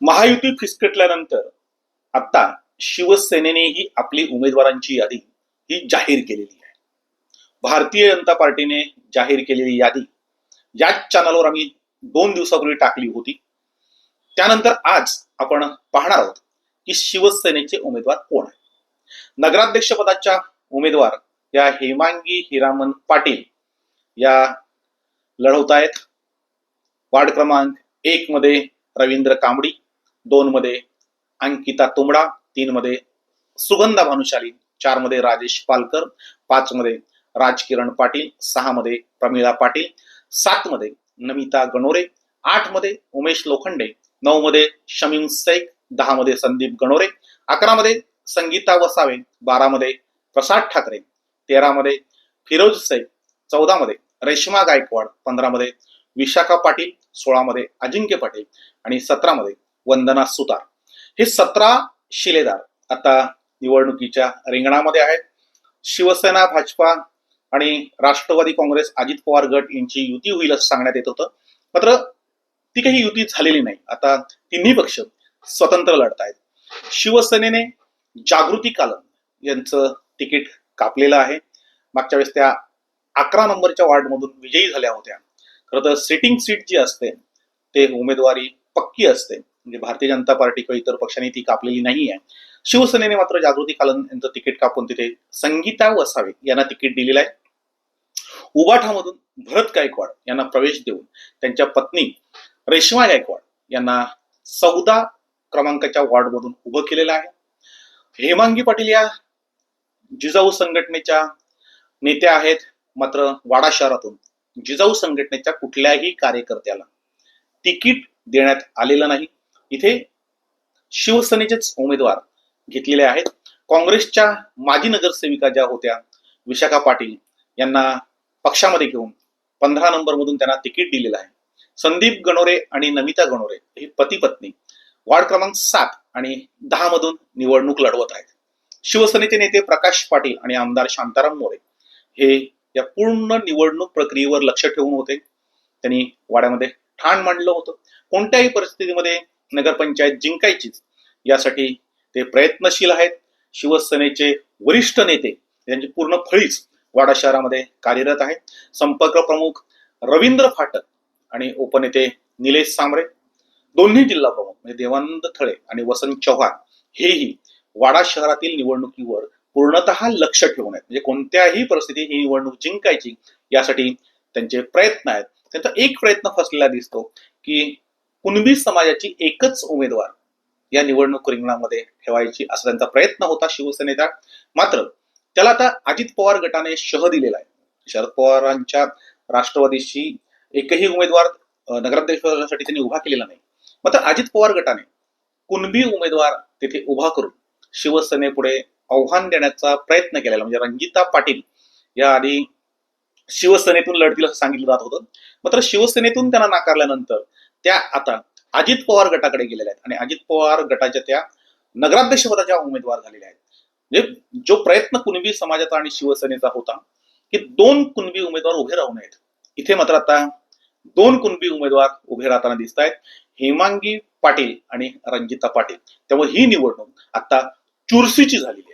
महायुती फिसकटल्यानंतर आता शिवसेनेनेही आपली उमेदवारांची यादी ही जाहीर केलेली आहे. भारतीय जनता पार्टीने जाहीर केलेली यादी याच चॅनलवर आम्ही दोन दिवसापूर्वी टाकली होती. त्यानंतर आज आपण पाहणार आहोत की शिवसेनेचे उमेदवार कोण आहे नगराध्यक्ष पदाच्या उमेदवार या हेमांगी हिरामन पाटील या लढवत आहेत वार्ड क्रमांक एक मध्ये रवींद्र कांबडी दोन मध्ये अंकिता तुमडा तीन मध्ये सुगंधा भानुशाली चारमध्ये राजेश पालकर पाच मध्ये राजकिरण पाटील सहा मध्ये प्रमिळा पाटील सात मध्ये नमिता गणोरे आठमध्ये उमेश लोखंडे नऊ मध्ये शमीम सैक दहा मध्ये संदीप गणोरे अकरा मध्ये संगीता वसावे बारा मध्ये प्रसाद ठाकरे तेरा मध्ये फिरोज सैक चौदा मध्ये रेश्मा गायकवाड पंधरा मध्ये विशाखा पाटील सोळा मध्ये अजिंक्य पाटील आणि सतरा मध्ये वंदना सुतार. हे सतरा शिलेदार आता निवडणुकीच्या रिंगणामध्ये आहेत. शिवसेना भाजपा आणि राष्ट्रवादी काँग्रेस अजित पवार गट यांची युती होईल असं सांगण्यात येत होतं. मात्र ती काही युती झालेली नाही. आता तिन्ही पक्ष स्वतंत्र लढत आहेत. शिवसेनेने जागृती कालम यांचं तिकीट कापलेलं आहे. मागच्या वेळेस त्या अकरा नंबरच्या वार्डमधून विजयी झाल्या होत्या. खरं तर सिटिंग सीट जी असते ते उमेदवारी पक्की असते. म्हणजे भारतीय जनता पार्टी किंवा इतर पक्षांनी ती कापलेली नाही आहे शिवसेनेने मात्र जागृती कालन यांचं तिकीट कापून तिथे संगीता वसावे यांना तिकीट दिलेलं आहे. उबाठामधून भरत गायकवाड यांना प्रवेश देऊन त्यांच्या पत्नी रेश्मा गायकवाड यांना चौदा क्रमांकाच्या वॉर्डमधून उभं केलेलं आहे. हेमांगी पाटील या जिजाऊ संघटनेच्या नेत्या आहेत मात्र वाडा शहरातून जिजाऊ संघटनेच्या कुठल्याही कार्यकर्त्याला तिकीट देण्यात आलेलं नाही. इथे शिवसेनेचेच उमेदवार घेतलेले आहेत. काँग्रेसच्या माजी नगरसेविका ज्या होत्या विशाखा पाटील यांना पक्षामध्ये घेऊन पंधरा नंबर मधून त्यांना तिकीट दिलेलं आहे. संदीप गणोरे आणि नमिता गणोरे हे पती पत्नी वार्ड क्रमांक सात आणि दहा मधून निवडणूक लढवत आहेत. शिवसेनेचे नेते प्रकाश पाटील आणि आमदार शांताराम मोरे हे या पूर्ण निवडणूक प्रक्रियेवर लक्ष ठेवून होते. त्यांनी वाड्यामध्ये ठाण मांडलं होतं. कोणत्याही परिस्थितीमध्ये नगरपंचायत जिंकायचीच. यासाठी ते प्रयत्नशील आहेत. शिवसेनेचे वरिष्ठ नेते यांची पूर्ण फळीच वाडा शहरामध्ये कार्यरत आहेत. संपर्क प्रमुख रवींद्र फाटक आणि उपनेते निलेश सांबरे दोन्ही जिल्हा प्रमुख म्हणजे देवानंद थळे आणि वसंत चव्हाण हेही वाडा शहरातील निवडणुकीवर पूर्णतः लक्ष ठेवून आहेत. म्हणजे कोणत्याही परिस्थितीत ही निवडणूक जिंकायची यासाठी त्यांचे प्रयत्न आहेत. त्यांचा एक प्रयत्न फसलेला दिसतो की कुणबी समाजाची एकच उमेदवार या निवडणूक रिंगणामध्ये ठेवायची असा त्यांचा प्रयत्न होता शिवसेनेचा. मात्र त्याला आता अजित पवार गटाने शह दिलेला आहे. शरद पवारांच्या राष्ट्रवादीशी एकही उमेदवार अं, नगराध्यक्षपदासाठी त्यांनी उभा केलेला नाही. मात्र अजित पवार गटाने कुणबी उमेदवार तिथे उभा करून शिवसेनेपुढे आव्हान देण्याचा प्रयत्न केलेला म्हणजे रंजिता पाटील या आधी शिवसेनेतून लढतील असं सांगितलं जात होतं. मात्र शिवसेनेतून त्यांना नाकारल्यानंतर त्या आता अजित पवार गटाकडे गेलेल्या आहेत. आणि अजित पवार गटाच्या त्या नगराध्यक्ष पदाच्या उमेदवार झालेल्या आहेत. म्हणजे जो प्रयत्न कुणबी समाजाचा आणि शिवसेनेचा होता की दोन कुणबी उमेदवार उभे राहू नयेत. इथे मात्र आता दोन कुणबी उमेदवार उभे राहताना दिसत आहेत हेमांगी पाटील आणि रंजिता पाटील. त्यामुळे ही निवडणूक आता चुरशीची झालेली आहे.